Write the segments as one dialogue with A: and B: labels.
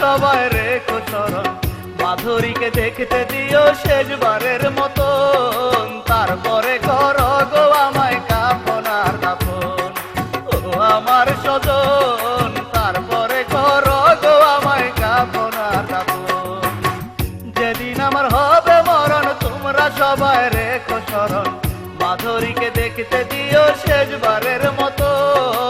A: সবাই রেখো স্মরণ মাধুরীকে দেখতে দিও শেষবারের মতন। তারপরে কর গো আমায় কাপনার দাপন ও আমার স্বজন, তারপরে কর গো আমায় কাপনার দাপন যেদিন আমার হবে মরণ, তোমরা সবাই রেখো স্মরণ মাধুরীকে দেখতে দিও শেষবারের মতন।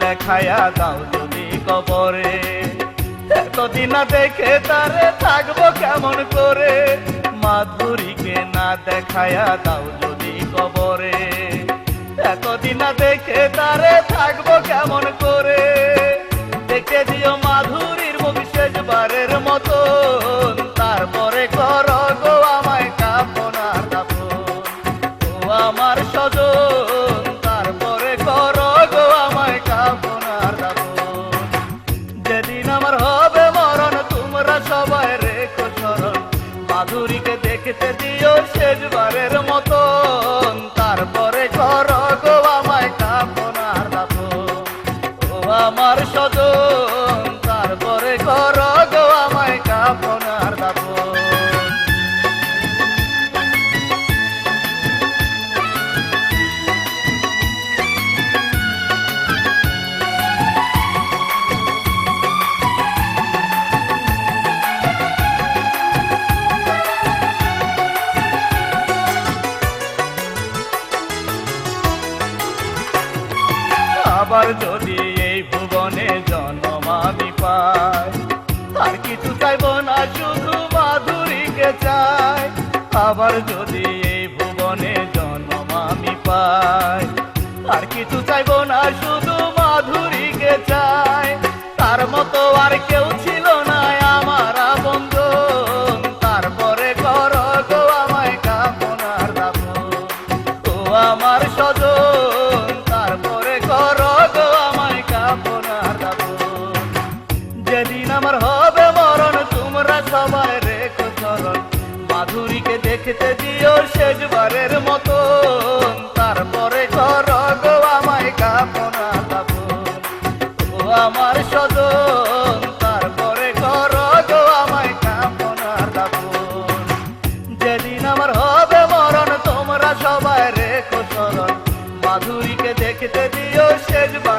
A: দেখায়া দাও যদি কবরে। এতদিন দেখে তারে থাকব কেমন করে? মাধুরীকে না দেখায়া দাও যদি কবরে। এতদিন দেখে তারে থাকব কেমন করে? দেখে দিও দেখতে দিও শেষবারের মতন। তারপরে ঘর গো আমায় কাপনার দাপন। ও আমার স্বজন আবার যদি এই ভুবনে জন্ম আমি পাই, আর কিছু চাইব না, শুধু মাধুরীকে চাই। আবার যদি এই ভুবনে জন্ম আমি পাই, আর কিছু চাইব না, শুধু মাধুরীকে দিকে দেখতে দিও শেষবারের মতন তারপরে ঘর গো আমায় কাপনা কাপন ও আমার তারপরে ঘর গো আমায় যেদিন আমার হবে মরণ, তোমরা সবাই রেখো চরণ মাধুরীকে দেখতে দিও শেষবার